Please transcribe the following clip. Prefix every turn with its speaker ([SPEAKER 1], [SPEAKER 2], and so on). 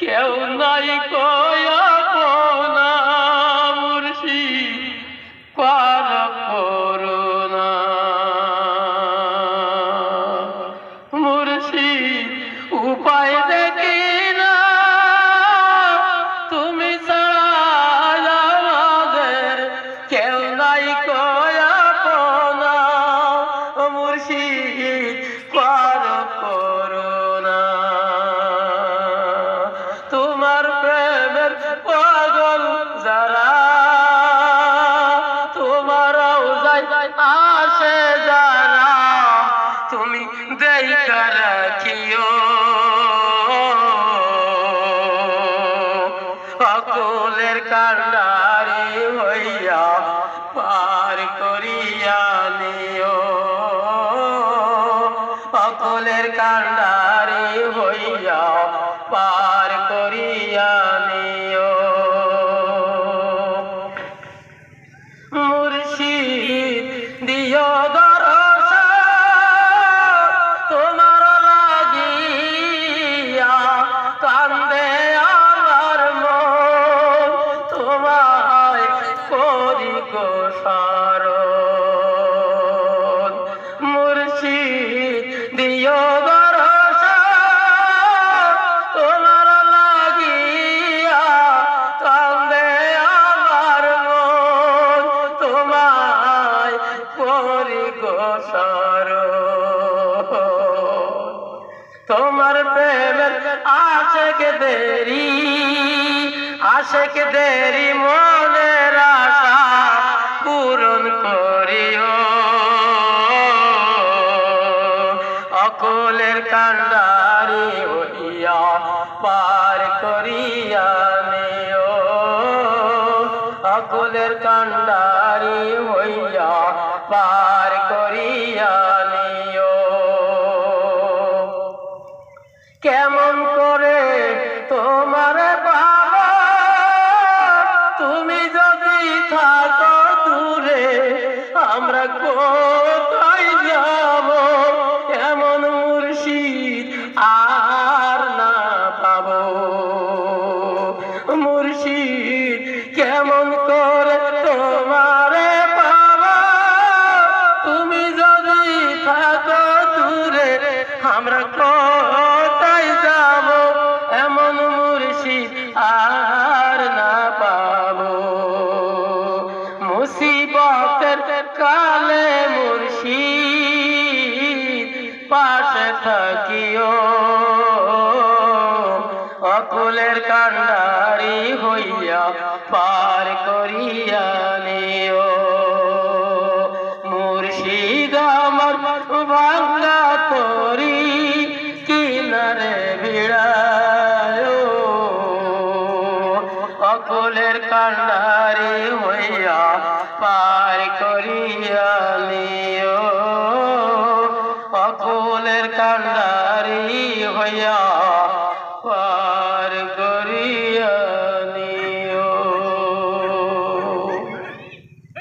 [SPEAKER 1] কেউ নাই কয়াপনা মুর্শিদ পার করোনা মুর্শি উপায় অকুলের কান্ডারি হইয়া পার করিয়া নিও। সকলের কান্ডারি হইয়া পার গো মুর্শিদ, দিও তোমার লাগিয়া কান্দে আমার মন। তোমায় গো তোমার দেরি, আশেক দেরি মনের আশা। পূরণ করিও। অকলের কান্ডারি হইয়া পার করিয়া নিও। অকলের কান্ডারি হইয়া পার করিয়া নিও। কেমন করে তোমার বাবা, তুমি যদি থাকো আমরা কোথায় যাব? এমন মুর্শিদ আর না পাবো? মুর্শিদ, কেমন করে তোমারে পাব? তুমি যদি থাকো দূরে, আমরা কোথায় মুসিবতের কালে মুর্শিদ পাশে থাকিও। অকুলের কান্ডারি হইয়া পার করিয়া নিও। মুর্শিদ আমার ভাঙ্গা তরি কিনারে ভিড়ায়। অকুলের কান্ডারি হইয়া পার করিয়া